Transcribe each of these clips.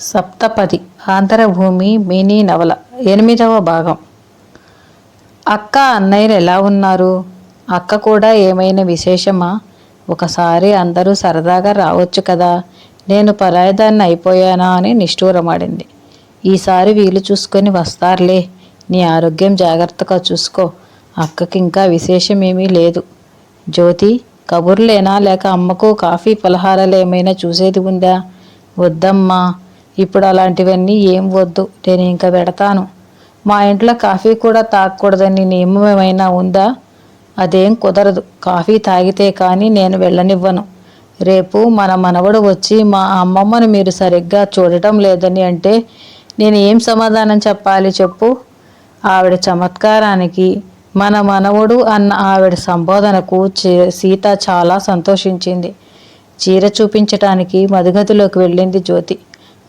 సప్తపది Andhra Bhoomi mini నవల ఎనిమిదవ భాగం. అక్క అన్నయ్యలు ఎలా ఉన్నారు? అక్క కూడా ఏమైనా విశేషమా? ఒకసారి అందరూ సరదాగా రావచ్చు కదా. నేను పరాయదాన్ని అయిపోయానా అని నిష్ఠూరమాడింది. ఈసారి వీలు చూసుకొని వస్తారులే. నీ ఆరోగ్యం జాగ్రత్తగా చూసుకో. అక్కకి ఇంకా విశేషం ఏమీ లేదు. జ్యోతి కబుర్లేనా? లేక అమ్మకు కాఫీ పలహారాలు ఏమైనా చూసేది ఉందా? వద్దమ్మా. ఇప్పుడు అలాంటివన్నీ ఏం వద్దు నేను ఇంకా పెడతాను. మా ఇంట్లో కాఫీ కూడా తాగకూడదని నియమం ఏమైనా ఉందా? అదేం కుదరదు. కాఫీ తాగితే కానీ నేను వెళ్ళనివ్వను. రేపు మన మనవడు వచ్చి మా అమ్మమ్మను మీరు సరిగ్గా చూడటం లేదని అంటే నేను ఏం సమాధానం చెప్పాలి చెప్పు? ఆవిడ చమత్కారానికి మన మనవడు అన్న ఆవిడ సంబోధనకు చీ- సీత చాలా సంతోషించింది. చీర చూపించటానికి మధుగతిలోకి వెళ్ళింది జ్యోతి.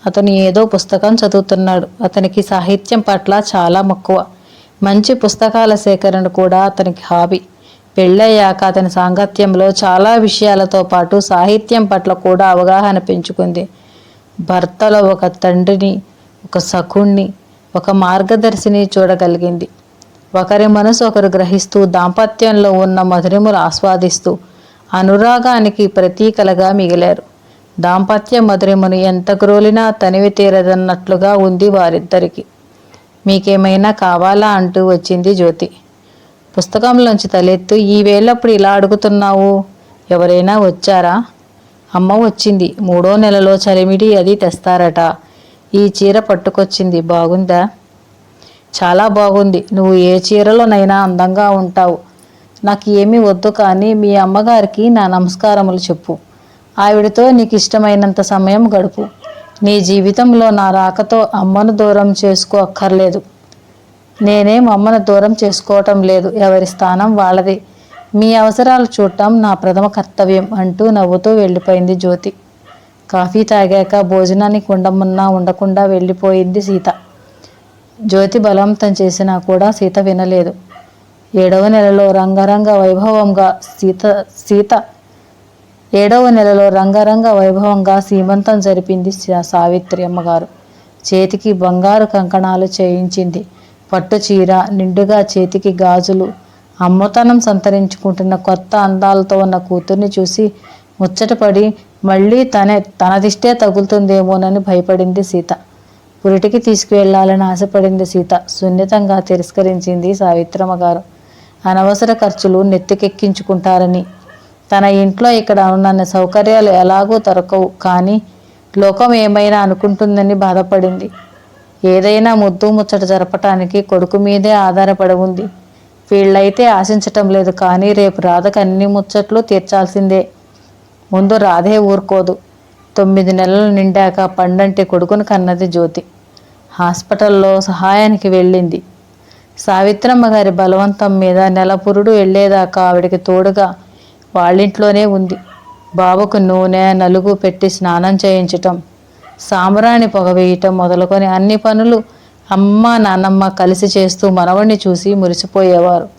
అతను ఏదో పుస్తకం చదువుతున్నాడు. అతనికి సాహిత్యం పట్ల చాలా మక్కువ. మంచి పుస్తకాల సేకరణ కూడా అతనికి హాబీ. పెళ్ళయ్యాక అతని సాంగత్యంలో చాలా విషయాలతో పాటు సాహిత్యం పట్ల కూడా అవగాహన పెంచుకుంది. భర్తలో ఒక తండ్రిని ఒక సఖుణ్ణి ఒక మార్గదర్శిని చూడగలిగింది. ఒకరి మనసు ఒకరు గ్రహిస్తూ దాంపత్యంలో ఉన్న మధురిములు ఆస్వాదిస్తూ అనురాగానికి ప్రతీకలుగా మిగిలారు. దాంపత్య మధురిమును ఎంత గ్రోలినా తనివి తీరదన్నట్లుగా ఉంది వారిద్దరికి. మీకేమైనా కావాలా అంటూ వచ్చింది జ్యోతి. పుస్తకంలోంచి తలెత్తు ఈ వేళప్పుడు ఇలా అడుగుతున్నావు? ఎవరైనా వచ్చారా? అమ్మ వచ్చింది. మూడో నెలలో చలిమిడి అది తెస్తారట. ఈ చీర పట్టుకొచ్చింది. బాగుందా? చాలా బాగుంది. నువ్వు ఏ చీరలోనైనా అందంగా ఉంటావు. నాకు ఏమీ వద్దు కానీ మీ అమ్మగారికి నా నమస్కారములు చెప్పు. ఆవిడతో నీకు ఇష్టమైనంత సమయం గడుపు. నీ జీవితంలో నా రాకతో అమ్మను దూరం చేసుకో అక్కర్లేదు. నేనేం అమ్మను దూరం చేసుకోవటం లేదు. ఎవరి స్థానం వాళ్ళది. మీ అవసరాలు చూడటం నా ప్రథమ కర్తవ్యం అంటూ నవ్వుతూ వెళ్ళిపోయింది జ్యోతి. కాఫీ తాగాక భోజనానికి ఉండమన్నా ఉండకుండా వెళ్ళిపోయింది సీత. జ్యోతి బలవంతం చేసినా కూడా సీత వినలేదు. ఏడవ నెలలో రంగరంగ వైభవంగా సీత సీత ఏడవ నెలలో రంగరంగ వైభవంగా సీమంతం జరిపింది సావిత్రి అమ్మగారు. చేతికి బంగారు కంకణాలు చేయించింది. పట్టు చీర నిండుగా చేతికి గాజులు అమ్మతనం సంతరించుకుంటున్న కొత్త అందాలతో ఉన్న కూతుర్ని చూసి ముచ్చటపడి మళ్ళీ తనే తనదిష్టే తగులుతుందేమోనని భయపడింది సీత. పురిటికి తీసుకువెళ్ళాలని ఆశపడింది సీత. సున్నితంగా తిరస్కరించింది సావిత్రమ్మ గారు అనవసర ఖర్చులు నెత్తికెక్కించుకుంటారని తన ఇంట్లో ఇక్కడ ఉన్న సౌకర్యాలు ఎలాగూ దొరకవు కానీ లోకం ఏమైనా అనుకుంటుందని బాధపడింది. ఏదైనా ముద్దు ముచ్చట జరపటానికి కొడుకు మీదే ఆధారపడి ఉంది. వీళ్ళైతే ఆశించటం లేదు కానీ రేపు రాధకు అన్ని ముచ్చట్లు తీర్చాల్సిందే. ముందు రాధే ఊరుకోదు. తొమ్మిది నెలలు నిండాక పండంటి కొడుకును కన్నది జ్యోతి. హాస్పిటల్లో సహాయానికి వెళ్ళింది. సావిత్రమ్మ గారి బలవంతం మీద నెలపురుడు వెళ్ళేదాకా ఆవిడికి తోడుగా వాళ్ళింట్లోనే ఉంది. బాబుకు నూనె నలుగు పెట్టి స్నానం చేయించటం సాంబ్రాణి పొగ వేయటం మొదలుకొని అన్ని పనులు అమ్మ నాన్నమ్మ కలిసి చేస్తూ మనవణ్ణి చూసి మురిసిపోయేవారు.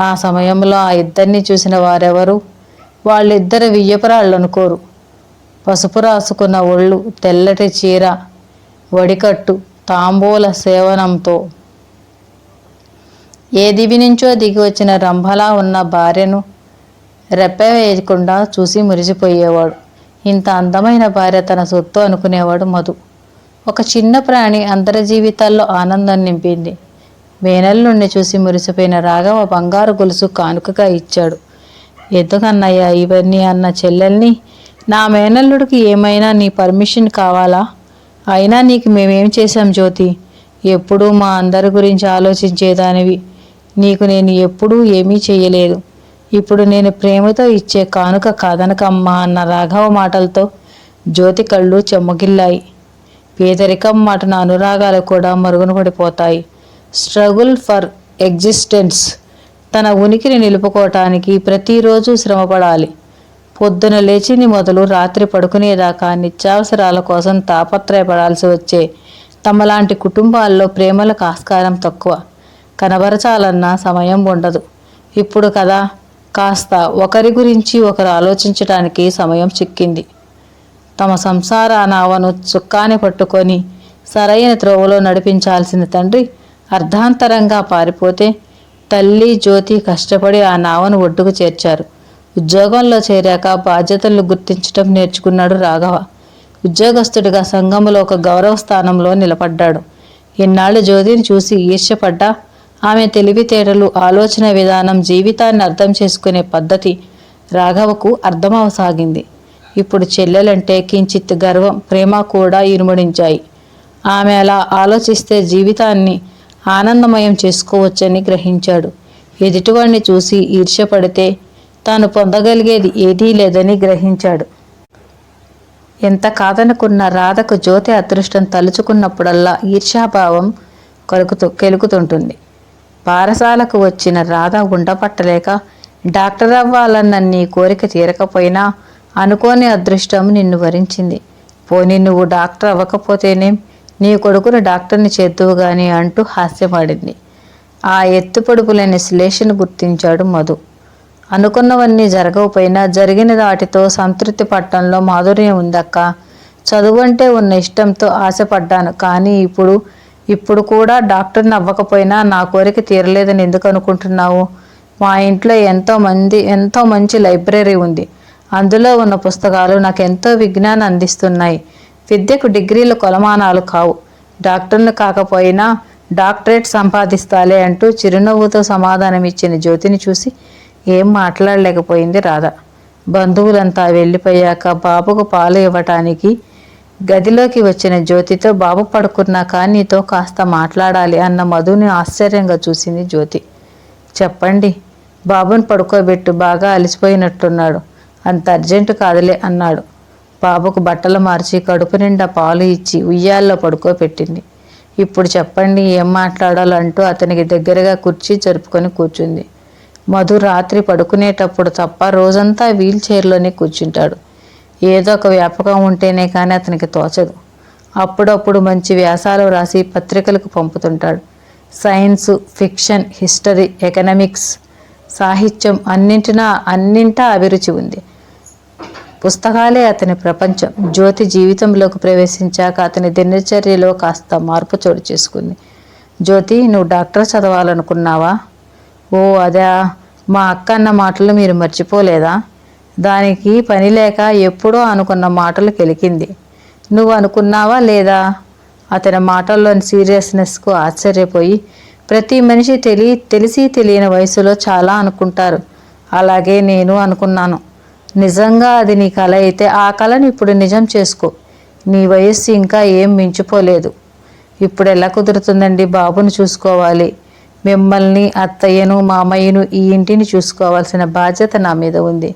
ఆ సమయంలో ఆ ఇద్దరిని చూసిన వారెవరు? వాళ్ళిద్దరు వియ్యపురాళ్ళు అనుకోరు. పసుపు రాసుకున్న ఒళ్ళు తెల్లటి చీర వడికట్టు తాంబూల సేవనంతో. ఏ దివి నుంచో దిగి వచ్చిన రంభలా ఉన్న భార్యను రెప్ప వేయకుండా చూసి మురిసిపోయేవాడు. ఇంత అందమైన భార్య తన సొత్తు అనుకునేవాడు మధు. ఒక చిన్న ప్రాణి అందరి జీవితాల్లో ఆనందం నింపింది. వేనల్లుండి చూసి మురిసిపోయిన రాఘవ బంగారు గొలుసు కానుకగా ఇచ్చాడు. ఎందుకన్నయ్యా ఇవన్నీ అన్న చెల్లెల్ని? నా మేనల్లుడికి ఏమైనా నీ పర్మిషన్ కావాలా? అయినా నీకు మేమేం చేశాం జ్యోతి? ఎప్పుడూ మా అందరి గురించి ఆలోచించేదానివి. నీకు నేను ఎప్పుడూ ఏమీ చేయలేదు. ఇప్పుడు నేను ప్రేమతో ఇచ్చే కానుక కాదనకమ్మా అన్న రాఘవ మాటలతో జ్యోతి కళ్ళు చెమ్మగిల్లాయి పేదరికం మాటన అనురాగాలు కూడా మరుగున పడిపోతాయి. Struggle for existence. తన ఉనికిని నిలుపుకోవటానికి ప్రతిరోజు శ్రమపడాలి. పొద్దున లేచిని మొదలు రాత్రి పడుకునేదాకా నిత్యావసరాల కోసం తాపత్రయపడాల్సి వచ్చే తమలాంటి కుటుంబాల్లో ప్రేమలకు ఆస్కారం తక్కువ. కనబరచాలన్న సమయం ఉండదు. ఇప్పుడు కదా కాస్త ఒకరి గురించి ఒకరు ఆలోచించటానికి సమయం చిక్కింది. తమ సంసార నావను చుక్కాని పట్టుకొని సరైన త్రోవలో నడిపించాల్సిన తండ్రి అర్ధాంతరంగా పారిపోతే తల్లి జ్యోతి కష్టపడి ఆ నావను ఒడ్డుకు చేర్చారు. ఉద్యోగంలో చేరాక బాధ్యతలు గుర్తించటం నేర్చుకున్నాడు రాఘవ. ఉద్యోగస్తుడిగా సంఘంలో ఒక గౌరవ స్థానంలో నిలబడ్డాడు. ఇన్నాళ్ళు జ్యోతిని చూసి ఈర్ష్యపడ్డా ఆమె తెలివితేటలు ఆలోచన విధానం జీవితాన్ని అర్థం చేసుకునే పద్ధతి రాఘవకు అర్థమవసాగింది. ఇప్పుడు చెల్లెలంటే కించిత్ గర్వం ప్రేమ కూడా ఇరుముడించాయి. ఆమె అలా ఆలోచిస్తే జీవితాన్ని ఆనందమయం చేసుకోవచ్చని గ్రహించాడు. ఎదుటివాడిని చూసి ఈర్ష్యపడితే తాను పొందగలిగేది ఏదీ లేదని గ్రహించాడు. ఎంత కాదనుకున్న రాధకు జ్యోతి అదృష్టం తలుచుకున్నప్పుడల్లా ఈర్ష్యాభావం కొలుకుతూ కెలుకుతుంటుంది. పారసాలకు వచ్చిన రాధ ఉండపట్టలేక డాక్టర్ అవ్వాలన్న నీ కోరిక తీరకపోయినా అనుకోని అదృష్టం నిన్ను వరించింది. పోనీ నువ్వు డాక్టర్ అవ్వకపోతేనేం నీ కొడుకును డాక్టర్ని చేద్దువు గాని అంటూ హాస్యమాడింది. ఆ ఎత్తుపడుపులైన శ్లేషను గుర్తించాడు మధు. అనుకున్నవన్నీ జరగకపోయినా జరిగిన వాటితో సంతృప్తి పట్టడంలో మాధుర్యం ఉందక్క. చదువు అంటే ఉన్న ఇష్టంతో ఆశపడ్డాను. కానీ ఇప్పుడు ఇప్పుడు కూడా డాక్టర్ని అవ్వకపోయినా నా కోరిక తీరలేదని ఎందుకు అనుకుంటున్నావు? మా ఇంట్లో ఎంతో మంది ఎంతో మంచి లైబ్రరీ ఉంది. అందులో ఉన్న పుస్తకాలు నాకు ఎంతో విజ్ఞానం అందిస్తున్నాయి. విద్యకు డిగ్రీల కొలమానాలు కావు. డాక్టర్ను కాకపోయినా డాక్టరేట్ సంపాదిస్తాలే అంటూ చిరునవ్వుతో సమాధానం ఇచ్చిన జ్యోతిని చూసి ఏం మాట్లాడలేకపోయింది రాధ. బంధువులంతా వెళ్ళిపోయాక బాబుకు పాలు ఇవ్వటానికి గదిలోకి వచ్చిన జ్యోతితో బాబు పడుకున్నాక నీతో కాస్త మాట్లాడాలి అన్న మధుని ఆశ్చర్యంగా చూసింది జ్యోతి. చెప్పండి బాబుని పడుకోబెట్టు బాగా అలసిపోయినట్టున్నాడు. అంత అర్జెంటు కాదులే అన్నాడు. బాబుకు బట్టలు మార్చి కడుపు నిండా పాలు ఇచ్చి ఉయ్యాల్లో పడుకోబెట్టింది. ఇప్పుడు చెప్పండి ఏం మాట్లాడాలో అంటూ అతనికి దగ్గరగా కుర్చీ జరుపుకొని కూర్చుంది. మధు రాత్రి పడుకునేటప్పుడు తప్ప రోజంతా వీల్ చైర్లోనే కూర్చుంటాడు. ఏదో ఒక వ్యాపకం ఉంటేనే కానీ అతనికి తోచదు. అప్పుడప్పుడు మంచి వ్యాసాలు రాసి పత్రికలకు పంపుతుంటాడు. సైన్స్ ఫిక్షన్ హిస్టరీ ఎకనామిక్స్ సాహిత్యం అన్నింటినా అన్నింటా అభిరుచి ఉంది. పుస్తకాలే అతని ప్రపంచం. జ్యోతి జీవితంలోకి ప్రవేశించాక అతని దినచర్యలో కాస్త మార్పు చోటు చేసుకుంది. జ్యోతి నువ్వు డాక్టర్ చదవాలనుకున్నావా? ఓ అదా. మా అక్క అన్న మాటలు మీరు మర్చిపోలేదా? దానికి పని లేక ఎప్పుడో అనుకున్న మాటలు కెలికింది. నువ్వు అనుకున్నావా లేదా? అతని మాటల్లోని సీరియస్నెస్కు ఆశ్చర్యపోయి ప్రతి మనిషి తెలి తెలిసి తెలియని వయసులో చాలా అనుకుంటారు. అలాగే నేను అనుకున్నాను. నిజంగా అది నీ కళ అయితే ఆ కళను ఇప్పుడు నిజం చేసుకో. నీ వయస్సు ఇంకా ఏం మించిపోలేదు. ఇప్పుడు ఎలా కుదురుతుందండి బాబుని చూసుకోవాలి. మిమ్మల్ని అత్తయ్యను మామయ్యను ఈ ఇంటిని చూసుకోవాల్సిన బాధ్యత నా మీద ఉంది.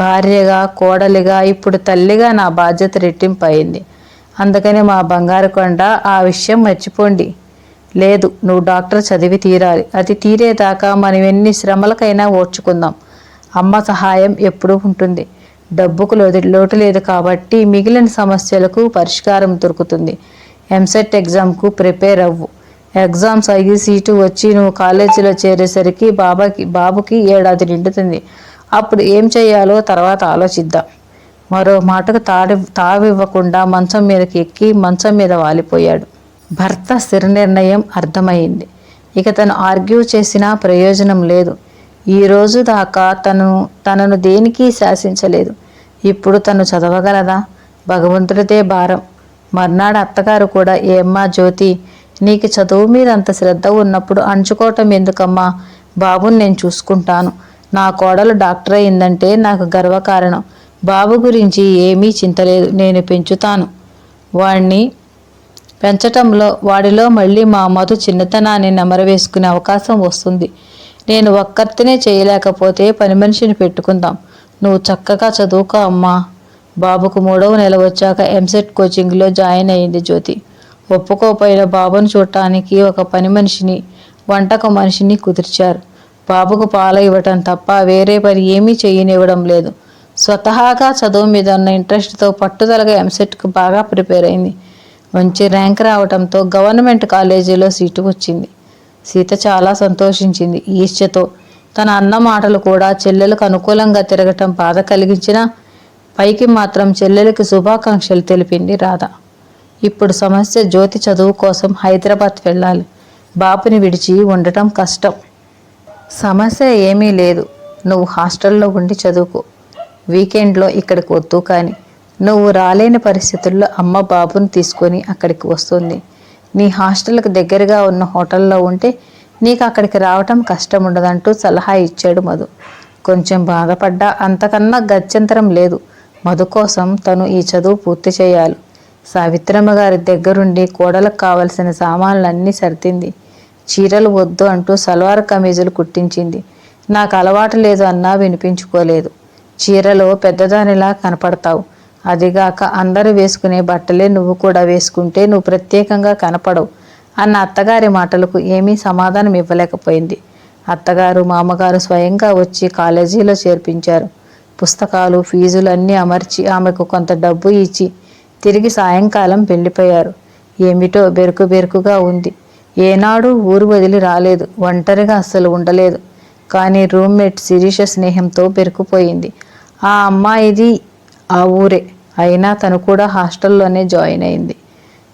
భార్యగా కోడలిగా ఇప్పుడు తల్లిగా నా బాధ్యత రెట్టింపు అయింది అందుకని మా బంగారు కొండ ఆ విషయం మర్చిపోండి. లేదు నువ్వు డాక్టర్ చదివి తీరాలి. అది తీరేదాకా మనం ఎన్ని శ్రమలకైనా ఓర్చుకుందాం. అమ్మ సహాయం ఎప్పుడూ ఉంటుంది. డబ్బుకు లోటు లోటు లేదు కాబట్టి మిగిలిన సమస్యలకు పరిష్కారం దొరుకుతుంది. ఎంసెట్ ఎగ్జామ్కు ప్రిపేర్ అవ్వు. ఎగ్జామ్స్ అయ్యి సీటు వచ్చి నువ్వు కాలేజీలో చేరేసరికి బాబాకి బాబుకి ఏడాది నిండుతుంది. అప్పుడు ఏం చేయాలో తర్వాత ఆలోచిద్దాం. మరో మాటకు తాడి తావివ్వకుండా మంచం మీదకి ఎక్కి మంచం మీద వాలిపోయాడు. భర్త స్థిర నిర్ణయం అర్థమైంది. ఇక తను ఆర్గ్యూ చేసినా ప్రయోజనం లేదు. ఈ రోజు దాకా తను తనను దేనికి శాసించలేదు. ఇప్పుడు తను చదవగలదా? భగవంతుడిదే భారం. మర్నాడు అత్తగారు కూడా ఏమ్మా జ్యోతి నీకు చదువు మీద అంత శ్రద్ధ ఉన్నప్పుడు అంచుకోవటం ఎందుకమ్మా? బాబుని నేను చూసుకుంటాను. నా కోడలు డాక్టర్ అయిందంటే నాకు గర్వకారణం. బాబు గురించి ఏమీ చింతలేదు. నేను పెంచుతాను. వాణ్ణి పెంచటంలో వాడిలో మళ్ళీ మా మధు చిన్నతనాన్ని నెమరవేసుకునే అవకాశం వస్తుంది. నేను ఒక్కర్తనే చేయలేకపోతే పని మనిషిని పెట్టుకుందాం. నువ్వు చక్కగా చదువుకో అమ్మా. బాబుకు మూడవ నెల వచ్చాక ఎంసెట్ కోచింగ్లో జాయిన్ అయింది జ్యోతి. ఒప్పుకోపోయిన బాబును చూడటానికి ఒక పని మనిషిని వంటక మనిషిని కుదిర్చారు. బాబుకు పాలు ఇవ్వటం తప్ప వేరే పని ఏమీ చేయనివ్వడం లేదు. స్వతహాగా చదువు మీద ఉన్న ఇంట్రెస్ట్తో పట్టుదలగా ఎంసెట్కు బాగా ప్రిపేర్ అయింది. మంచి ర్యాంక్ రావడంతో గవర్నమెంట్ కాలేజీలో సీటు వచ్చింది సీత చాలా సంతోషించింది. ఈర్ష్యతో తన అన్న మాటలు కూడా చెల్లెలకు అనుకూలంగా తిరగటం బాధ కలిగించినా పైకి మాత్రం చెల్లెలకి శుభాకాంక్షలు తెలిపింది రాధ. ఇప్పుడు సమస్య జ్యోతి చదువు కోసం హైదరాబాద్ వెళ్ళాలి. బాపుని విడిచి ఉండటం కష్టం. సమస్య ఏమీ లేదు. నువ్వు హాస్టల్లో ఉండి చదువుకో. వీకెండ్లో ఇక్కడికి వద్దు కానీ నువ్వు రాలేని పరిస్థితుల్లో అమ్మ బాబుని తీసుకొని అక్కడికి వస్తుంది. నీ హాస్టల్కి దగ్గరగా ఉన్న హోటల్లో ఉంటే నీకు అక్కడికి రావటం కష్టం ఉండదంటూ సలహా ఇచ్చాడు మధు. కొంచెం బాధపడ్డా అంతకన్నా గత్యంతరం లేదు. మధు కోసం తను ఈ చదువు పూర్తి చేయాలి. సావిత్రమ్మ గారి దగ్గరుండి కోడలకు కావలసిన సామాన్లన్నీ సర్దింది. చీరలు వద్దు అంటూ సల్వార్ కమీజులు కుట్టించింది. నాకు అలవాటు లేదు అన్నా వినిపించుకోలేదు. చీరలో పెద్దదానిలా కనపడతావు. అదిగాక అందరూ వేసుకునే బట్టలే నువ్వు కూడా వేసుకుంటే నువ్వు ప్రత్యేకంగా కనపడవు అన్న అత్తగారి మాటలకు ఏమీ సమాధానం ఇవ్వలేకపోయింది. అత్తగారు మామగారు స్వయంగా వచ్చి కాలేజీలో చేర్పించారు. పుస్తకాలు ఫీజులు అన్నీ అమర్చి ఆమెకు కొంత డబ్బు ఇచ్చి తిరిగి సాయంకాలం వెళ్ళిపోయారు. ఏమిటో బెరుకు బెరుకుగా ఉంది. ఏనాడు ఊరు వదిలి రాలేదు ఒంటరిగా అస్సలు ఉండలేదు. కానీ రూమ్మేట్ శిరీష స్నేహంతో పెరుకుపోయింది. ఆ అమ్మాయిది ఆ ఊరే అయినా తను కూడా హాస్టల్లోనే జాయిన్ అయింది.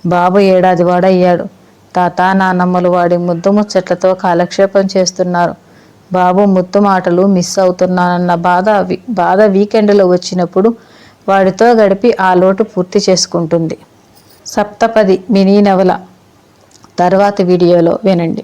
బాబు ఏడాది వాడయ్యాడు తాత నానమ్మలు వాడి ముద్దు ముచ్చట్లతో కాలక్షేపం చేస్తున్నారు. బాబు ముద్దు మాటలు మిస్ అవుతున్నానన్న బాధ బాధ వీకెండ్లో వచ్చినప్పుడు వాడితో గడిపి ఆ లోటు పూర్తి చేసుకుంటుంది. సప్తపది మినీ నవల తర్వాత వీడియోలో వినండి.